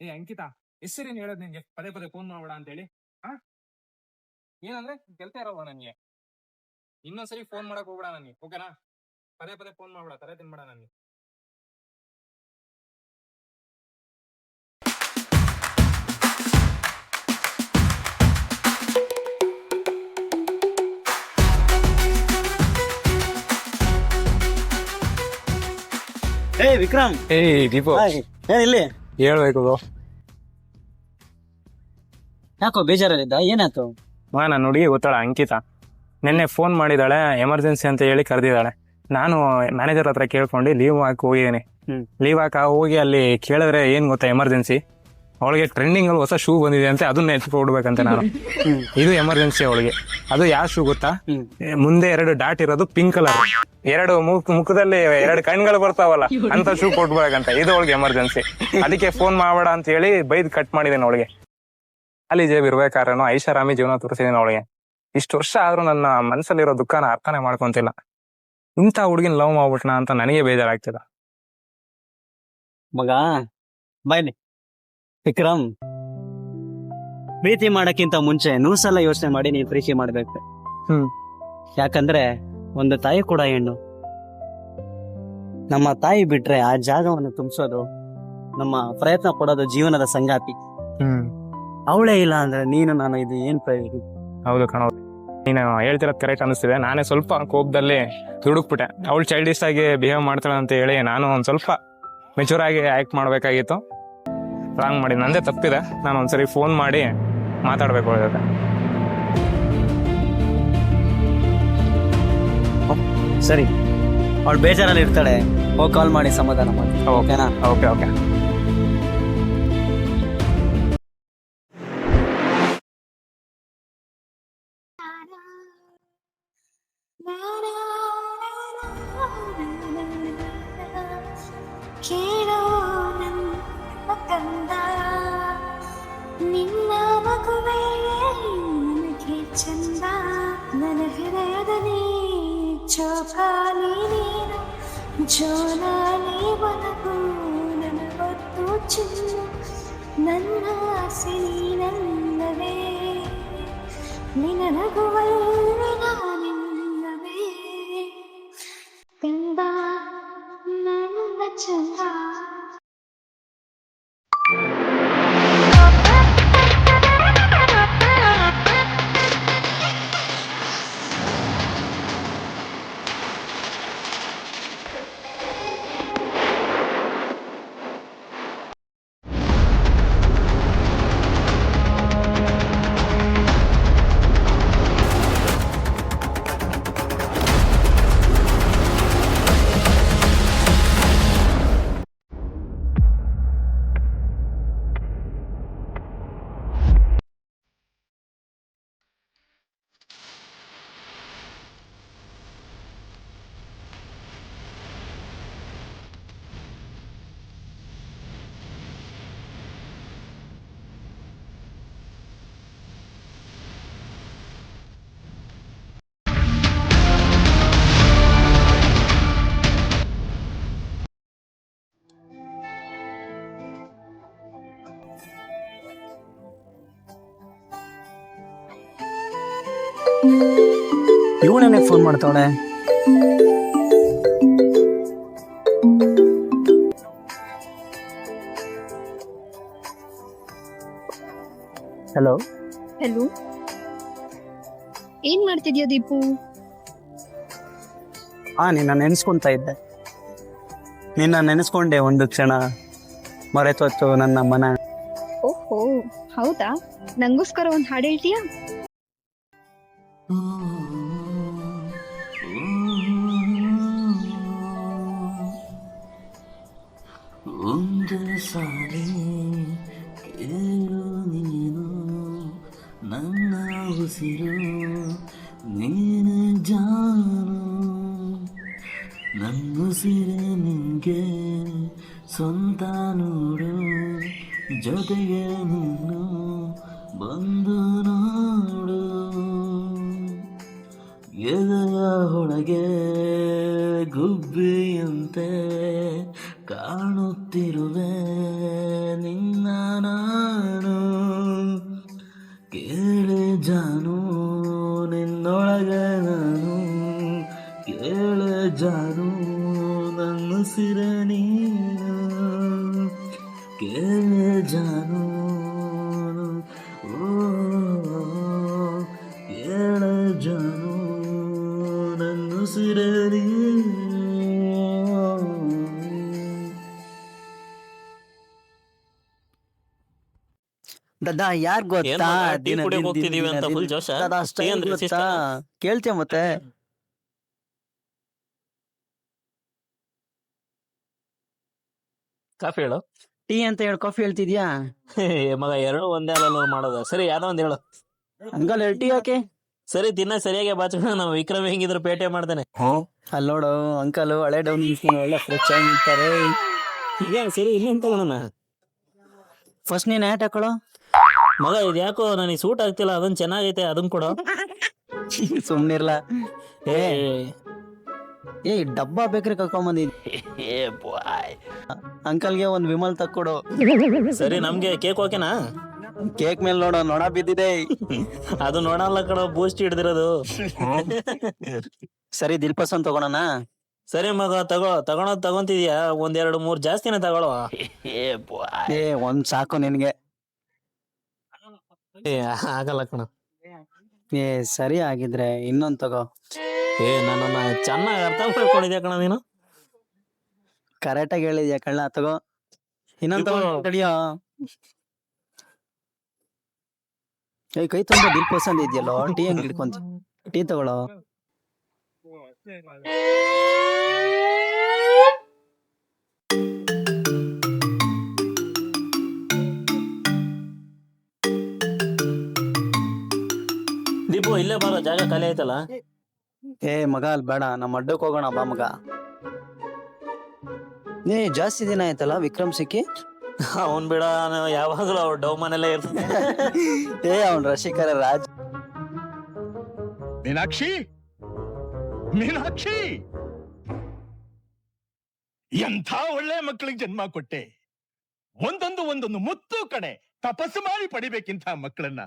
ಏ, ಅಂಕಿತಾ, ಹೆಸರೇನು ಹೇಳೋದು ನಿಂಗೆ? ಪದೇ ಪದೇ ಫೋನ್ ಮಾಡ್ಬೇಡ ಅಂತೇಳಿ ಹಾ ಏನಂದ್ರೆ, ಗೆಲ್ತಾ ಇರಲ್ವ ನನಗೆ. ಇನ್ನೊಂದ್ಸರಿ ಫೋನ್ ಮಾಡಕ್ ಹೋಗ್ಬೇಡ ನನಗೆ ಓಕೆನಾ ಪದೇ ಪದೇ ಫೋನ್ ಮಾಡ್ಬೇಡ ತಲೆ ತಿನ್ಬೇಡ ನನಗೆ ಏ ವಿಕ್ರಮ್. ಏ ದೀಪೋ. ಏನ್ ಇಲ್ಲಿ? ಹೇಳ್ಬೇಕು ಯಾಕೋ ಬೇಜಾರಲ್ಲಿದ್ದ? ಏನಾಯ್ತು? ಮಾ ನನ್ನ ಹುಡುಗಿ ಗೊತ್ತಾಳ ಅಂಕಿತಾ. ನಿನ್ನೆ ಫೋನ್ ಮಾಡಿದಾಳೆ ಎಮರ್ಜೆನ್ಸಿ ಅಂತ ಹೇಳಿ ಕರೆದಿದ್ದಾಳೆ. ನಾನು ಮ್ಯಾನೇಜರ್ ಹತ್ರ ಕೇಳ್ಕೊಂಡು ಲೀವ್ ಹಾಕಿ ಹೋಗಿದ್ದೀನಿ. ಲೀವ್ ಹಾಕಿ ಹೋಗಿ ಅಲ್ಲಿ ಕೇಳಿದ್ರೆ ಏನು ಗೊತ್ತಾ ಎಮರ್ಜೆನ್ಸಿ ಅವಳಿಗೆ ಟ್ರೆಂಡಿಂಗ್ ಅಲ್ಲಿ ಹೊಸ ಶೂ ಬಂದಿದೆ ಅಂತ ಅದನ್ನ ಎತ್ಕೊಡ್ಬೇಕಂತೆ ನಾನು. ಇದು ಎಮರ್ಜೆನ್ಸಿ ಅವಳಿಗೆ. ಅದು ಯಾವ ಶೂ ಗೊತ್ತಾ? ಮುಂದೆ ಎರಡು ಡಾಟ್ ಇರೋದು ಪಿಂಕ್ ಕಲರ್ ಎರಡು ಮುಖ ಮುಖದಲ್ಲಿ ಎರಡು ಕಣ್ಗಳು ಬರ್ತಾವಲ್ಲ ಅಂತ ಶೂ ಕೊಡ್ಬೇಕಂತ ಇದು ಅವಳಿಗೆ ಎಮರ್ಜೆನ್ಸಿ ಅದಕ್ಕೆ ಫೋನ್ ಮಾಡಬೇಡ ಅಂತ ಹೇಳಿ ಬೈದ್ ಕಟ್ ಮಾಡಿದ್ದೇನೆ ಅವಳಿಗೆ. ಅಲ್ಲಿ ಜೇಬ್ ಇರ್ಬೇಕಾದ್ರೂ ಐಷಾರಾಮಿ ಜೀವನ ತೋರಿಸಿದ್ದೀನಿ ಅವಳಿಗೆ. ಇಷ್ಟು ವರ್ಷ ಆದ್ರೂ ನನ್ನ ಮನಸ್ಸಲ್ಲಿರೋ ದುಃಖನ ಅರ್ಥನೇ ಮಾಡ್ಕೊಂತಿಲ್ಲ. ಇಂಥ ಹುಡುಗಿನ ಲವ್ ಮಾಡ್ಬಿಟ್ನ ಅಂತ ನನಗೆ ಬೇಜಾರಾಗ್ತದ. ಮಗ ಬಾಯ್ಲಿ ವಿಕ್ರಮ್. ಪ್ರೀತಿ ಮಾಡಕ್ಕಿಂತ ಮುಂಚೆ ನೂರ್ ಸಲ ಯೋಚನೆ ಮಾಡಿ ನೀನ್ ಪ್ರೀತಿ ಮಾಡ್ಬೇಕು. ಹ್ಮ್. ಯಾಕಂದ್ರೆ ಒಂದು ತಾಯಿ ಕೂಡ ಹೆಣ್ಣು. ನಮ್ಮ ತಾಯಿ ಬಿಟ್ರೆ ಆ ಜಾಗವನ್ನು ತುಂಬಿಸೋದು ನಮ್ಮ ಪ್ರಯತ್ನ ಪಡೋದು ಜೀವನದ ಸಂಗಾತಿ. ಹ್ಮ್. ಅವಳೇ ಇಲ್ಲ ಅಂದ್ರೆ ನೀನು ನಾನು ಇದು ಏನ್ ಪ್ರಯೋಜನ ಹೌದು ಕಣೋ. ನೀನು ಹೇಳ್ತಿರೋದು ಕರೆಕ್ಟ್ ಅನಿಸ್ತಿದೆ. ನಾನೇ ಸ್ವಲ್ಪ ಕೋಪದಲ್ಲಿ ದುಡುಕ್ಬಿಟ್ಟೆ. ಅವಳು ಚೈಲ್ಡಿಶ್ ಆಗಿ ಬಿಹೇವ್ ಮಾಡ್ತಾಳೆ ಅಂತ ಹೇಳಿ ನಾನು ಒಂದು ಸ್ವಲ್ಪ ಮೆಚೂರ್ ಆಗಿ ಆ್ಯಕ್ಟ್ ಮಾಡಬೇಕಾಗಿತ್ತು. ರಾಂಗ್ ಮಾಡಿ. ನಂದೇ ತಪ್ಪಿದೆ. ನಾನು ಒಂದ್ಸರಿ ಫೋನ್ ಮಾಡಿ ಮಾತಾಡಬೇಕು ಅವ್ಳ ಜೊತೆ. ಸರಿ. ಅವಳು ಬೇಜಾರಲ್ಲಿ ಇರ್ತಾಳೆ. ಹೋಗಿ ಕಾಲ್ ಮಾಡಿ ಸಮಾಧಾನ ಮಾಡಿ. ಓಕೆನಾ? Okay okay. ನನ್ನ ಕಂದ ನಿನ್ನ ಮಗುವೇ ನನಗೆ ಚಂದ ನನ್ನ ಹೃದಯದಲ್ಲಿ ಚೋಕಾಲಿ ನೀನು ಜೋಲಾಲಿ ಒನಗು ನನ್ನ ಹೊತ್ತು ಚಿನ್ನು ನನ್ನ ಆಸೆ ನೀನಲ್ಲವೇ ನಿನ್ನ ನಗುವಲ್ಲಿ ಫೋನ್ ಮಾಡ್ತಾವಳೆ. ಹಲೋ ಹಲೋ ಏನ್ ಮಾಡ್ತಿದ್ಯಾ ದೀಪು? ಹಾ ನಿನ್ನ ನೆನೆಸ್ಕೊಂತ ಇದ್ದೆ. ನಿನ್ನ ನೆನೆಸ್ಕೊಂಡೆ ಒಂದು ಕ್ಷಣ. ಮರೆತೊತ್ತು ನನ್ನ ಮನ. ಓಹೋ ಹೌದಾ? ನಂಗೋಸ್ಕರ ಒಂದ್ ಹಾಡು ಹೇಳ್ತೀಯಾ? ಜೊತೆಗೆ ನೀನು ದದಾ ಯಾರ್ ಗೊತ್ತಾ? ಟೀ ದಿನ ಕುಡಿಯೋಕ್ ದಿನ ಹೋಗ್ತಿದೀವಿ ದಿನ ಅಂತ ದಿನ full ಜೋಶ? ದದಾ ಟೀ style ಅಂದ್ರೆ ಗೊತ್ತಾ? ಇಷ್ಟ? ಕೇಳ್ತೀಯ ಮತ್ತೆ? ಕಾಫಿ ಹೇಳು. ಟೀ ಅಂತ ಹೇಳಿ ಕಾಫಿ ಹೇಳ್ತಿದ್ಯಾ? ಏ ಮಗ ಎರಡು ಒಂದೇ ಅಲ್ಲ ಮಾಡೋದು. ಸರಿ ಯಾವ್ದೋ ಒಂದ್ ಹೇಳು. ಅಂಕಲ್ ಎರಡು ಟೀ ಯಾಕೆ? ಸರಿ ದಿನ ಸರಿಯಾಗಿ ಬಾಚ್ಕೊಂಡು ನಾವು ವಿಕ್ರಮ್ ಹೆಂಗಿದ್ರು ಪೇಟೆ ಮಾಡ್ತಾನೆ. ಅಲ್ಲಿ ನೋಡು ಅಂಕಲ್ ಹಳೆ ಡೌನ್ ಒಳ್ಳೆ ಫ್ರೆಶ್ ಆಗಿ ನಿಂತಾರೆ ಈಗ ಸರಿ ಇನ್ನೇನ್ ತಗೊಳೋಣ ಫಸ್ಟ್ ನೀನ್ ಹ್ಯಾಟ್ ಹಾಕೊಳ್ಳೋ? ಮಗ ಇದು ಯಾಕೋ ನನಗೆ ಸೂಟ್ ಆಗ್ತಿಲ್ಲ ಅದನ್ ಚೆನ್ನಾಗೈತೆ ಅದನ್ ಕೊಡು. ಸುಮ್ನಿರ್ಲ. ಏ ಏ ಡಬ್ಬಾ ಬೇಕ್ರಿ ಕರ್ಕೊಂಬಂದಿದ್ದಿ ಏ ಬಾಯ್. ಅಂಕಲ್ಗೆ ಒಂದ್ ವಿಮಲ್ ತಕ್ಕೊಡು. ಸರಿ ನಮ್ಗೆ ಕೇಕ್ ಓಕೆನಾ? ಕೇಕ್ ಮೇಲೆ ನೋಡ ನೋಡ ಬಿದ್ದಿದೆ. ಅದು ನೋಡಲ್ಲ ಕಡ ಬೂಸ್ಟ್ ಹಿಡ್ದಿರೋದು. ಸರಿ ದಿಲ್ಪಸನ್ ತಗೋಣ ಸರಿ ಮಗ ತಗೋ ತಗೊಳೋದ್ ತಗೊಂತಿದ್ಯಾ? ಎರಡು ಮೂರ್ ಜಾಸ್ತಿನೇ ತಗೊಳ್ಳೋ ಏ ಬಾಯ್. ಏ ಒಂದ್ ಸಾಕು ನಿನ್ಗೆ. ಏ ಆಗಲ್ಲ ಕಣ. ಏ ಸರಿ ಆಗಿದ್ರೆ ಇನ್ನೊಂದ್ ತಗೋ. ಏ ನನ್ನನ್ನ ಚೆನ್ನಾಗಿ ಅರ್ಥ ಮಾಡ್ಕೊಂಡಿದ್ಯಾ ಕಣ ನೀನು? ಕರೆಕ್ಟ್ ಆಗಿ ಹೇಳಿದ್ಯಾ ಕಣ್ಣ ತಗೋ. ಇನ್ನೊಂದ್ ತಗೋ ತಡಿಯೋ. ಏ ಕೈ ತುಂಬಾ ಬಿಲ್ ಪಸಂದ್ ಇದೆಯಲ್ಲೋ ಟೀ ಹಂಗ್ ಹಿಡ್ಕೊಂತ. ಟೀ ತಗೊಳ್ಳೋ ಇಲ್ಲೇ ಬರೋ ಜಾಗ ಖಾಲಿ ಐತಲ್ಲ ಏ ಮಗ ಅಲ್ಲಿ ಬೇಡ ನಮ್ಮ ಅಡ್ಡಕ್ಕೆ ಹೋಗೋಣ ಬಾ ಮಗ. ಏ ಜಾಸ್ತಿ ದಿನ ಆಯ್ತಲ್ಲ ವಿಕ್ರಮ್ ಸಿಕ್ಕಿ? ಅವನ್ ಬಿಡ ಯಾವಾಗಲೂ ಯಾವಾಗ್ಲೂ ಅವ್ರ ಡವ್ ಮನೆಲ್ಲೇ ಇರ್ತಾನೆ. ಏ ಅವ್ನ್ ರಶಿಕರ ರಾಜ. ಮೀನಾಕ್ಷಿ? ಮೀನಾಕ್ಷಿ? ಎಂಥ ಒಳ್ಳೆ ಮಕ್ಕಳಿಗೆ ಜನ್ಮ ಕೊಟ್ಟೆ? ಒಂದೊಂದು ಒಂದೊಂದು ಮುತ್ತು ಕಣೆ ತಪಸ್ಸು ಮಾಡಿ ಪಡಿಬೇಕಿಂತ ಮಕ್ಕಳನ್ನ.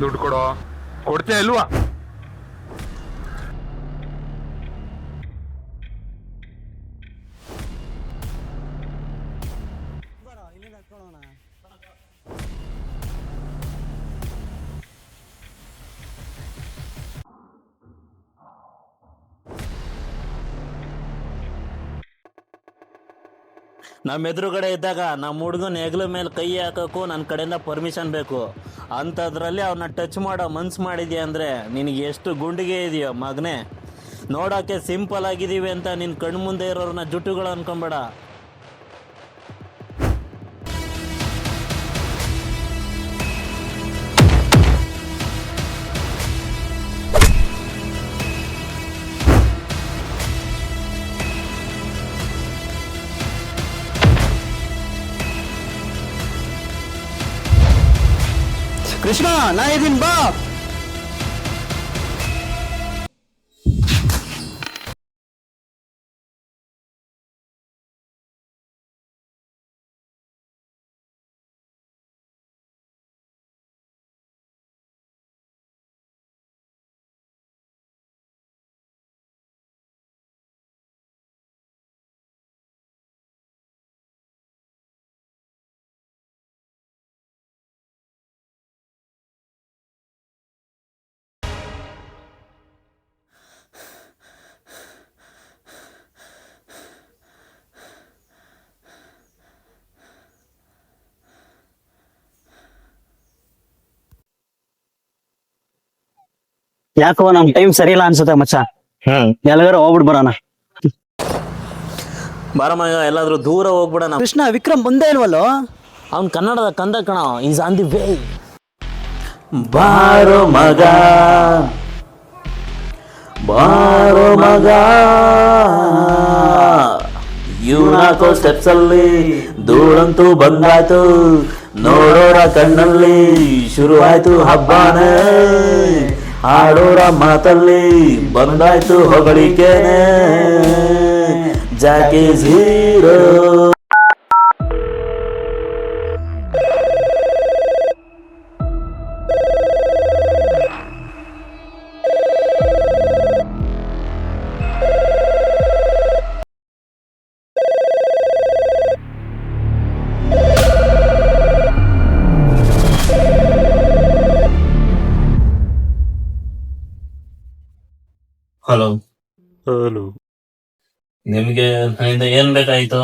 ದುಡ್ಡು ಕೊಡೋ. ಕೊಡ್ತೇ ಇಲ್ವಾ? ನಮ್ ಎದುರುಗಡೆ ಇದ್ದಾಗ ನಮ್ಮ ಹುಡುಗನ ಹೆಗ್ಲ ಮೇಲೆ ಕೈ ಹಾಕಕ್ಕೂ ನನ್ನ ಕಡೆಯಿಂದ ಪರ್ಮಿಷನ್ ಬೇಕು. ಅಂಥದ್ರಲ್ಲಿ ಅವನ್ನ ಟಚ್ ಮಾಡೋ ಮನ್ಸು ಮಾಡಿದ್ಯಾ ಅಂದರೆ ನಿನಗೆ ಎಷ್ಟು ಗುಂಡಿಗೆ ಇದೆಯೋ ಮಗನೇ. ನೋಡೋಕ್ಕೆ ಸಿಂಪಲ್ ಆಗಿದ್ದೀವಿ ಅಂತ ನಿನ್ನ ಕಣ್ಮುಂದೆ ಮುಂದೆ ಇರೋರ್ನ ಜುಟ್ಟುಗಳು ಅನ್ಕೊಂಬೇಡ. ಕೃಷ್ಣ ನಾ ಇದೀನ್ ಬಾ ಯಾಕೋ ನಮ್ ಟೈಮ್ ಸರಿ ಇಲ್ಲ ಅನ್ಸುತ್ತೆ ಮಚ್ಚ. ಹ್ಮ್ ಎಲ್ಲಿಗಾರ ಹೋಗ್ಬಿಟ್ ಬರೋಣ. ಬಾರಮ್ಮ ಎಲ್ಲಾದ್ರೂ ದೂರ ಹೋಗ್ಬಿಡೋಣ. ಕೃಷ್ಣ ವಿಕ್ರಮ್ ಬಂದೇ ಇಲ್ವಲ್ಲೋ? ಅವ್ನ್ ಕನ್ನಡದ ಕಂದ ಕಣ ಈಸ್ ಆನ್ ದಿ ವೇ ಬಾರೋ ಮಗ. ಬಾರೋ ಮಗ. ಇವನಾಕೋ ಸ್ಟೆಪ್ಸ್ ಅಲ್ಲಿ ಧೂಳಂತೂ ಬಂದಾಯ್ತು ನೋಡೋರ ಕಣ್ಣಲ್ಲಿ ಶುರು ಆಯ್ತು ಹಬ್ಬಾನೇ. ಆಡೋರ ಮಾತಲ್ಲಿ ಬಂದಾಯ್ತು ಹೊಗಳಿಕೆನೆ. Jackie hero hello. ಹಲೋ. ನಿಮ್ಗೆ ನನ್ನಿಂದ ಏನ್ ಬೇಕಾಯ್ತು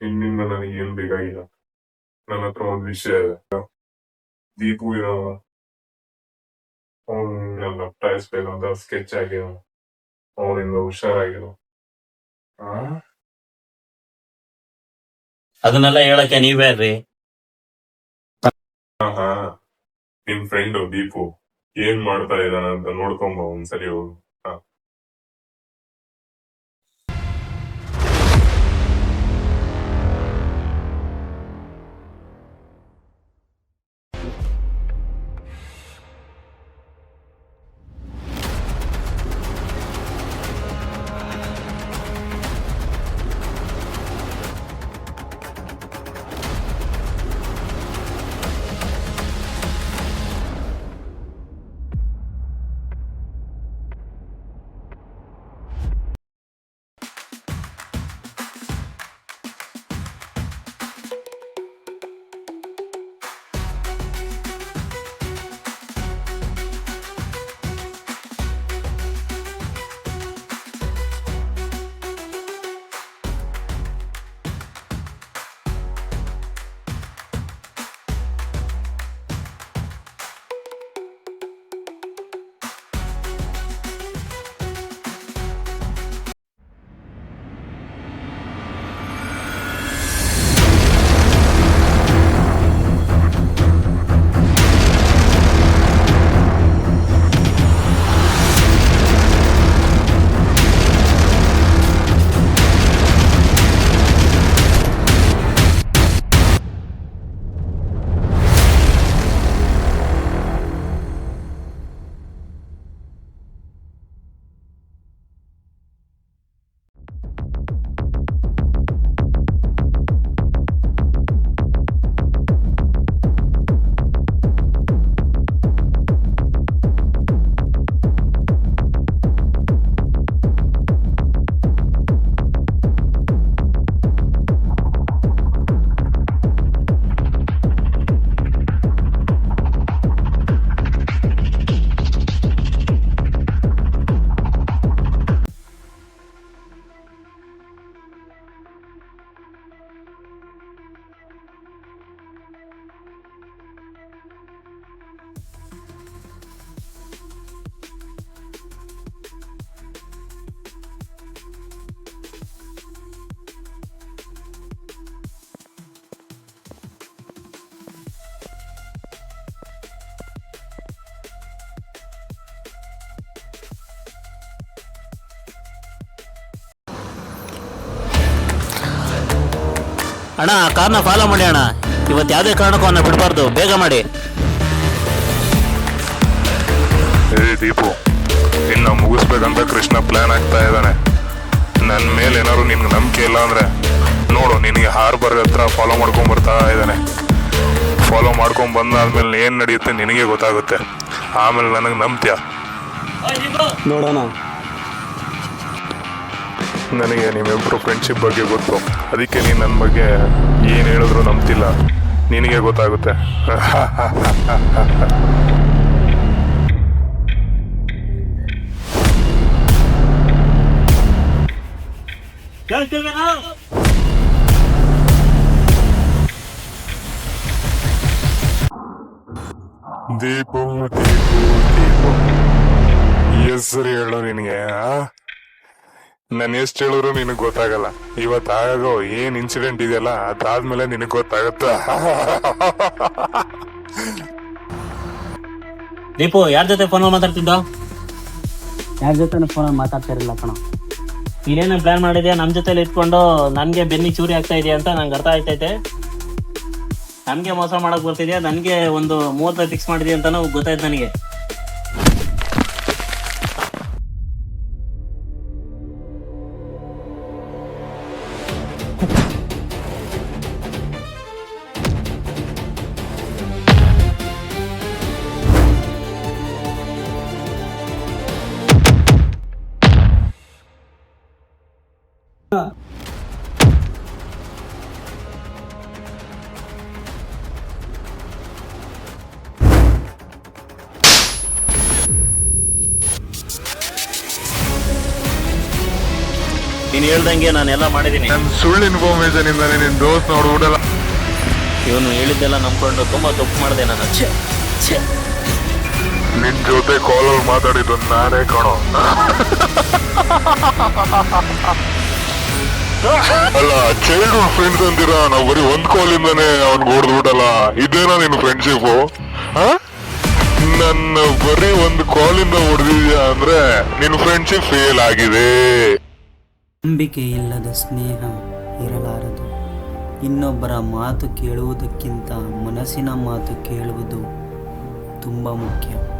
ನಿನ್ನಿಂದ ನನಗೆ ಏನ್ ಬೇಕಾಗಿಲ್ಲ. ನನ್ನ ಹತ್ರ ಒಂದ್ ವಿಷಯ ಇದೆ. ದೀಪು ಇರೋ ಅವನ್ನೆಲ್ಲ ಟೈಸ್ಬೇಕಂತ ಸ್ಕೆಚ್ ಆಗಿರೋ ಅವನಿಂದ ಹುಷಾರಾಗಿರೋ. ಆ? ಅದನ್ನೆಲ್ಲ ಹೇಳಕ್ಕೆ ನೀವ್ಯಾರ್ರಿ ಹಾ ನಿನ್ ಫ್ರೆಂಡ್ ದೀಪು. ಏನ್ ಮಾಡ್ತಾ ಇದ್ದಾನ ಅಂತ ನೋಡ್ಕೊಂಬ ಒಂದ್ಸರಿ ಹೋಗು. ಅಣ್ಣ ಆ ಕಾರ್ನ ಫಾಲೋ ಮಾಡಿ ಅಣ್ಣ. ಇವತ್ತು ಯಾವುದೇ ಕಾರಣಕ್ಕೂ ಅವನ್ನ ಬಿಡಬಾರ್ದು. ಬೇಗ ಮಾಡಿ. ಏ ದೀಪು ಇನ್ನ ಮುಗಿಸ್ಬೇಕಂತ ಕೃಷ್ಣ ಪ್ಲಾನ್ ಆಗ್ತಾ ಇದ್ದಾನೆ. ನನ್ನ ಮೇಲೆ ಏನಾದ್ರು ನಿನ್ಗೆ ನಂಬಿಕೆ ಇಲ್ಲ ಅಂದ್ರೆ ನೋಡು ನಿನಗೆ ಹಾರ್ಬರ್ ಹತ್ರ ಫಾಲೋ ಮಾಡ್ಕೊಂಡ್ ಬರ್ತಾ ಇದ್ದಾನೆ. ಫಾಲೋ ಮಾಡ್ಕೊಂಡ್ ಬಂದಾದ್ಮೇಲೆ ಏನು ನಡೆಯುತ್ತೆ ನಿನಗೆ ಗೊತ್ತಾಗುತ್ತೆ. ಆಮೇಲೆ ನನಗೆ ನಂಬ್ತೀಯ? ನೋಡೋಣ. ನನಗೆ ನಿಮ್ಮಿಬ್ಬರು ಫ್ರೆಂಡ್ಶಿಪ್ ಬಗ್ಗೆ ಗೊತ್ತು. ಅದಕ್ಕೆ ನೀನು ನನ್ನ ಬಗ್ಗೆ ಏನು ಹೇಳಿದ್ರು ನಂಬ್ತಿಲ್ಲ. ನಿನಗೆ ಗೊತ್ತಾಗುತ್ತೆ. ದೀಪ ದೀಪ ದೀಪ. ಹೆಸರು ಹೇಳೋ ನಿನಗೆ ನಾನು ಎಷ್ಟು ಹೇಳಿದ್ರು ನಿನಗೆ ಗೊತ್ತಾಗಲ್ಲ. ಆಗೋ ಏನ್ ಇನ್ಸಿಡೆಂಟ್ ಇದೆಯಲ್ಲ ಅದಾದ್ಮೇಲೆ ನಿನಗೆ ಗೊತ್ತಾಗತ್ತ. ದೀಪು ಯಾರ ಜೊತೆ ಫೋನ್ ಮಾತಾಡ್ತಿದ್ದ? ಯಾರ ಜೊತೆ ಫೋನ್ ಮಾತಾಡ್ತಾ ಇರಲಿಲ್ಲ ಕಣ. ನೀನೇನು ಪ್ಲಾನ್ ಮಾಡಿದ್ಯಾ? ನಮ್ ಜೊತೆಲಿ ಇಟ್ಕೊಂಡು ನನ್ಗೆ ಬೆನ್ನಿ ಚೂರಿ ಆಗ್ತಾ ಇದೆಯಾ ಅಂತ ನಂಗೆ ಅರ್ಥ ಆಯ್ತೈತೆ ನನ್ಗೆ ಮೋಸ ಮಾಡಕ್ ಬರ್ತಿದ್ಯಾ? ನನ್ಗೆ ಒಂದು ಮೂವತ್ತ ಫಿಕ್ಸ್ ಮಾಡಿದ್ಯಾ ಅಂತ ಗೊತ್ತಾಯ್ತು ನನಗೆ. ನೀನು ಹೇಳ್ದಂಗೆ ನಾನೆಲ್ಲ ಮಾಡಿದ್ದೀನಿ. ನನ್ನ ಸುಳ್ಳು ಇನ್ಫಾರ್ಮೇಶನ್ ಇಂದಾನೆ ನಿನ್ ದೋಸ್ತ್ ನೋಡ್ಬಿಡಲ್ಲ ಇವನು ಹೇಳಿದ್ದೆಲ್ಲ ನಂಬ್ಕೊಂಡು ತುಂಬಾ ತಪ್ಪು ಮಾಡಿದೆ ನಾನು. ಛೆ, ಛೆ. ನಿನ್ ಜೊತೆ ಕಾಲಲ್ಲಿ ಮಾತಾಡಿದ್ದು ನಾನೇ ಕಣೋ. ಅಲ್ಲ ಚೈಲ್ಡ್ಹುಡ್ ಫ್ರೆಂಡ್ಸ್ ಅಂತೀರಾ? ನಾವು ಬರೀ ಒಂದ್ ಕಾಲ್ ಇಂದಾನೆ ಹೊಡೆದು ಹೊಡೆದ್ಬಿಟ್ಟಲ್ಲ ಇದೇನಾ ನಿನ್ ಫ್ರೆಂಡ್ಶಿಪ್ ನನ್ನ ಬರೀ ಒಂದು ಇಂದ ಹೊಡೆದಿದ್ಯಾ ಅಂದ್ರೆ ನಿನ್ ಫ್ರೆಂಡ್ಶಿಪ್ ಫೇಲ್ ಆಗಿದೆ. ನಂಬಿಕೆ ಇಲ್ಲದ ಸ್ನೇಹ ಇರಲಾರದು. ಇನ್ನೊಬ್ಬರ ಮಾತು ಕೇಳುವುದಕ್ಕಿಂತ ಮನಸ್ಸಿನ ಮಾತು ಕೇಳುವುದು ತುಂಬ ಮುಖ್ಯ.